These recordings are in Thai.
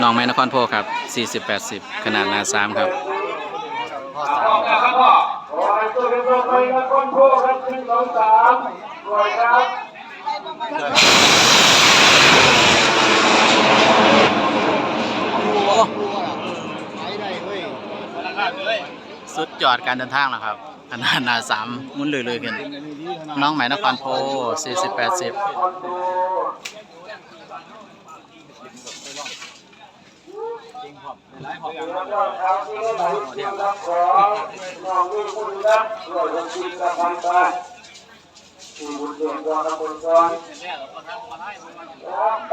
น้องไม้นครโพครับ 40 80 ขนาดนา3ครับออกแล้วครับพ่อขอให้ตัวนะคนโพครับหนึ่งสามสวยครับสุดยอดการเดินทางแล้วครับขนาดนาสามมุนเลยๆกัน น้องไหมนครโพ40 80 ต้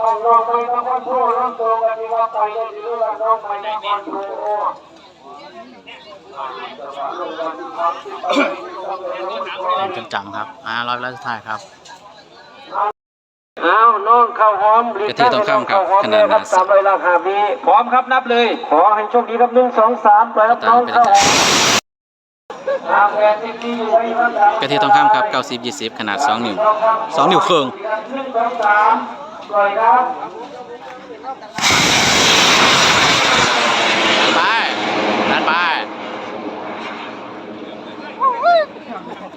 องลองไปนครโพน้องโตกังครับ อ่ารอบแรกสุดท้ายครับ เอาน้องข้าวหอมกะทิต้องข้ามครับขนาดคนั้รับนตามเวลาหามีพร้อมครับนับเลย ขอให้โชคดีครับหนึ่งสองสามปล่อยครับน้องข้าวหอมตามแผนที่ดีอยู่ไว้ครับกะทิต้องข้ามครับ90 20ขนาด2นิ้ว2นิ้วครึ่งหนึ่งสองสามปล่อยครับไปนั่นไป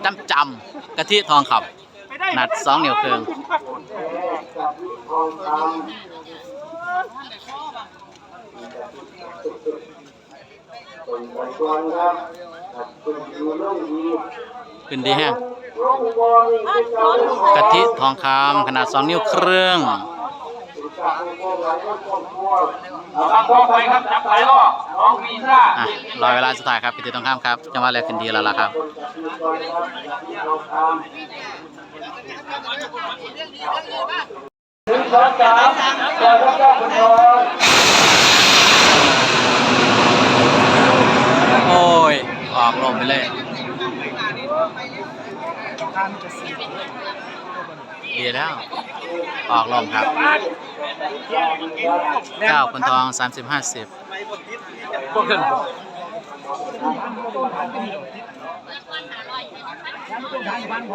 จำจำกะทิทองขับขนาด2นิ้วครึ่งทองคำคนไปก่อนครับคุณอยู่เรื่องดี ขึ้นดีแฮงน้องบอลนี่เป็นเจ้าเรื่องกะทิทองคำขนาด2นิ้วครึ่งครื่อไปครับจับไปล่อน้องวีซ่ารอเวลาสุดท้ายครับกะทิทองคำครับ จังหวะแรกขึ้นดีแล้วล่ะครับ ถึงสองสามเปิดพระเจ้าคุณพรโอ้ย ออกลมไปเลยดีแล้ว ออกลมครับเก้าคนทองสามสิบห้าสิบโอ้ยแล้วก็ขอเจ้า คุณพรข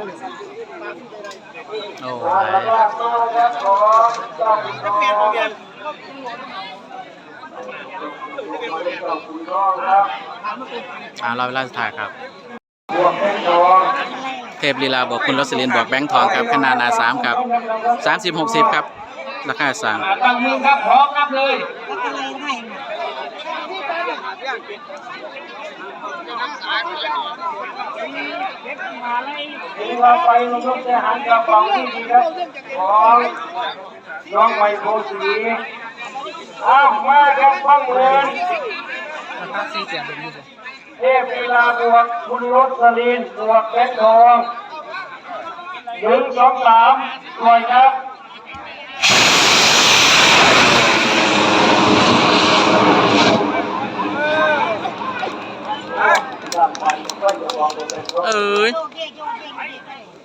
อบคุณน้อรอ่ารอเวลาสุดท้ายครับ เทพลีลาบอกคุณรสลินบอกแบงค์ทองครับขนาดนาสามครับสามสิบหกสิบครับ ราคาสั่งตั้งมือครับพร้อมนับเลย ถึงเราไปลงทุนอาหารกระป๋องที่ดีครับของน้องไมโครสีอ้าวมาครับฟงเงินเทพเวลาบวกคุณรสลินบวกเพชรทองหนึ่งสองสามสวยครับ เอ้ย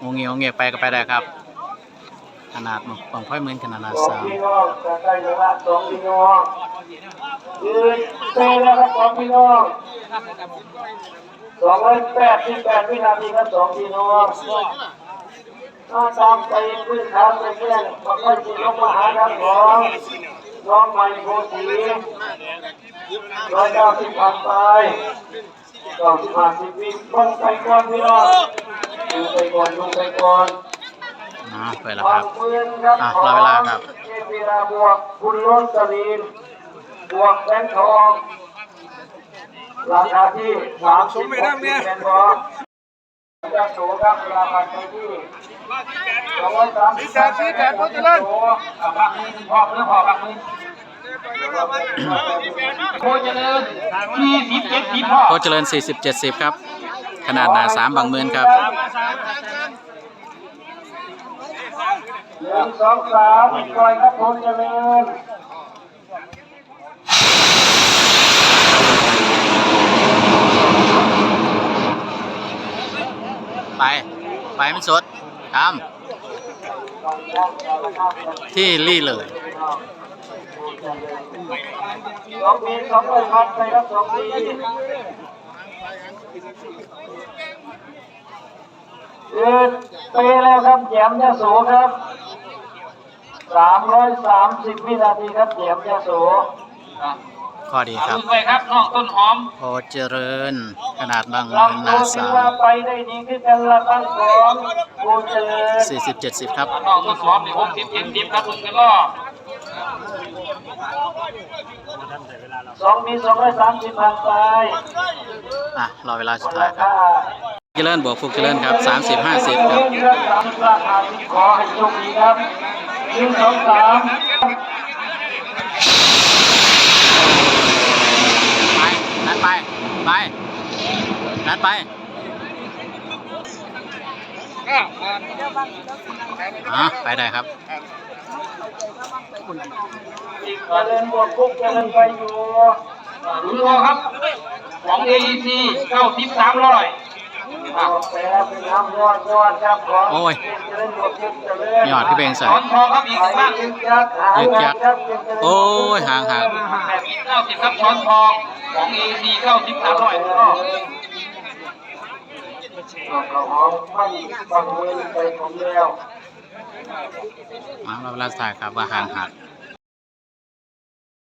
งงเงียวงเงียไปก็ไปได้ครับ ขนาดของพ่อยหมื่นขนาดหนาสองสามพี่น้องจะได้เวลาสองพี่น้องยืนเตะแล้วครับสองพี่น้องสองร้อยแปดสิบแปดวินาทีครับสองพี่น้องถ้าตามใจขึ้นครับไปเพื่อนมาค่อยจิลงมาหาครับของน้องใหม่โพสีร้อยเก้าสิบผ่านไปเก้าสิบห้าสิบวิลงไปก่อนพี่น้องลงไปก่อนลงไปก่อนอ่าไปแล้วครับอะรอเวลาครับเวลาบวกคุณโรสลีนบวกแบงทองราคาที่สามสิบหกสิบแบงทองจะสูงครับเวลาผ่านไปที่สองร้อยสามสิบแปดสิบแปดโคตรเลยพักมือพอเพื่อพอพักมือ โคเจริญยี่สิบเจ็ดสิบพ่อโคเจริญ40 70ครับ ขนาดหนาสามบางหมื่นครับหนึ่งสองสามปล่อยครับโคเจริญไป ไปมันสดทำที่รี่เลย สองปีสองร้อยพันไปครับสองปีเออไปแล้วครับแยมยะโสครับสามร้อยสามสิบวินาทีครับเสียมยาโสข้อดีครับไปครับน้องต้นหอมโอเจริญ ขนาดบางลำหโพนาถืสาอว่ามไปได้ดีขึ้นกันละตั้งสองโกเจริญสี่สิบเจ็ดสิบครับน้องต้นหอมนี่หกสิบเจ็ดสิบครับมึงกันรอ สองมีสองร้อยสามสิบผ่านไปอะรอเวลาสุดท้ายครับเจริญบวกฟุกเจริญครับสามสิบห้าสิบครับสามสิบราคาสิบขอให้โชคดีครับหนึ่งสองสามไปนัดไป ไปนัดไปอะไปได้ครับ เจริญบวกคุกเจริญไปอยู่รู้รอครับ ของ AEC เก้าสิบสามร้อยออกไปแล้วเป็นน้ำยยอดครับของโอ้ยเจริญบวกคุกเจริญยอดขึ้นใส่ทองครับอีกไปบ้างยึกยักหางยึกยักโอ้ยห่างห่างแปดสิบเก้าสิบครับช้อนทองของ AEC เก้าสิบสามร้อยก็เราหอมไม่ฟังมือไปของแล้ว อาเราเวลาสุดท้ายครับว่าหางหัก